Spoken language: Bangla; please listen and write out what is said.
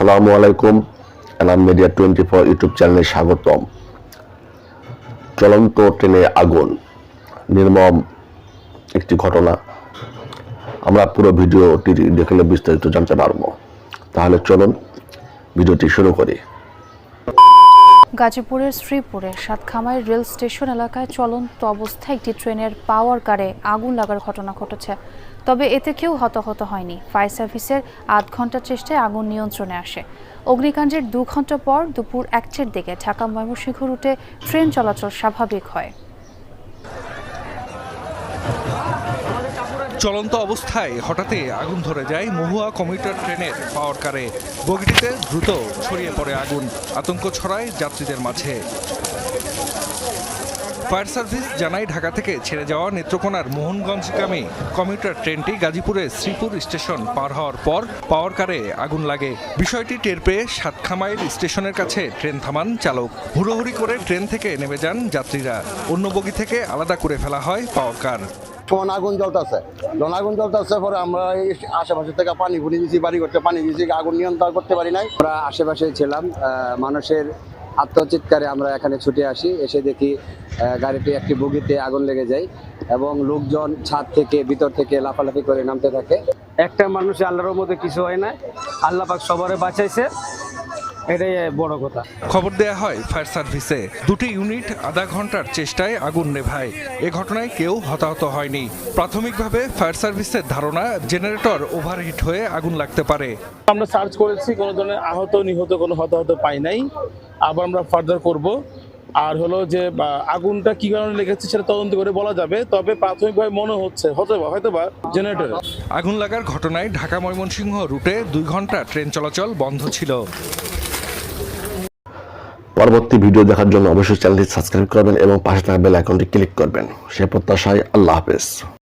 আসসালামু আলাইকুম, এলাম মিডিয়া টোয়েন্টি ফোর ইউটিউব চ্যানেলে স্বাগতম। চলন্ত ট্রেনে আগুন, নির্মম একটি ঘটনা। আমরা পুরো ভিডিওটি দেখলে বিস্তারিত জানতে পারব। তাহলে চলুন ভিডিওটি শুরু করি। গাজীপুরের শ্রীপুরে সাতখামাই রেল স্টেশন এলাকায় চলন্ত অবস্থায় একটি ট্রেনের পাওয়ার কারে আগুন লাগার ঘটনা ঘটেছে। তবে এতে কেউ হতাহত হয়নি। ফায়ার সার্ভিসের আধ ঘণ্টার চেষ্টায় আগুন নিয়ন্ত্রণে আসে। অগ্নিকাণ্ডের দু ঘণ্টা পর দুপুর একটের দিকে ঢাকা ময়মনসিংহ রুটে ট্রেন চলাচল স্বাভাবিক হয়। চলন্ত অবস্থায় হঠাৎই আগুন ধরে যায়। মহুয়া কমিউটার ট্রেনের পাওয়ার কারে বগিটিতে দ্রুত ছড়িয়ে পড়ে আগুন। আতঙ্ক ছড়ায় যাত্রীদের মাঝে। ফায়ার সার্ভিস জানায়, ঢাকা থেকে ছেড়ে যাওয়া নেত্রকোনার মোহনগঞ্জগামী কমিউটার ট্রেনটি গাজীপুরের শ্রীপুর স্টেশন পার হওয়ার পর পাওয়ার কারে আগুন লাগে। বিষয়টি টের পেয়ে সাতখামাইল স্টেশনের কাছে ট্রেন থামান চালক। হুড়োহুড়ি করে ট্রেন থেকে নেমে যান যাত্রীরা। অন্য বগি থেকে আলাদা করে ফেলা হয় পাওয়ার কার। তখন আগুন জ্বলতেছে। যখন আগুন জ্বলতেছে, পরে আমরা এই আশেপাশে থেকে পানি ফুনি দিয়েছি বাড়ি করতে পানি দিয়েছি আগুন নিয়ন্ত্রণ করতে পারি নাই। আমরা আশেপাশে ছিলাম মানুষের আত্মচিৎকারে আমরা এখানে ছুটে আসি, এসে দেখি গাড়িটি একটি বগিতে আগুন লেগে যায় এবং লোকজন ছাদ থেকে ভিতর থেকে লাফালাফি করে নামতে থাকে। একটা মানুষের আল্লাহর মধ্যে কিছু হয় না। আল্লাহ পাক সবারে বাঁচাইছে। এটাই বড় কথা। খবর দেয়া হয় ফায়ার সার্ভিসে। দুটি ইউনিট আধা ঘণ্টার চেষ্টায় আগুন নেভায়। এ ঘটনায় কেউ হতাহত হয়নি। প্রাথমিকভাবে ফায়ার সার্ভিসের ধারণা জেনারেটর ওভারহিট হয়ে আগুন লাগতে পারে। আমরা সার্চ করেছি কোনো ধরনের আহত নিহত কোনো হতাহত পাই নাই। আবার আমরা ফার্দার করব। আর হলো যে আগুনটা কি কারণে লেগেছে সেটা তদন্ত করে বলা যাবে। তবে প্রাথমিকভাবে মনে হচ্ছে হতে বা হয়তো বা জেনারেটর। আগুন লাগার ঘটনায় ঢাকা ময়মনসিংহ রুটে দুই ঘণ্টা ট্রেন চলাচল বন্ধ ছিল। পরবর্তী ভিডিও দেখার জন্য অবশ্যই চ্যানেলটি সাবস্ক্রাইব করবেন এবং পাশে থাকা বেল আইকনটি ক্লিক করবেন। সে প্রত্যাশায় আল্লাহ হাফেজ।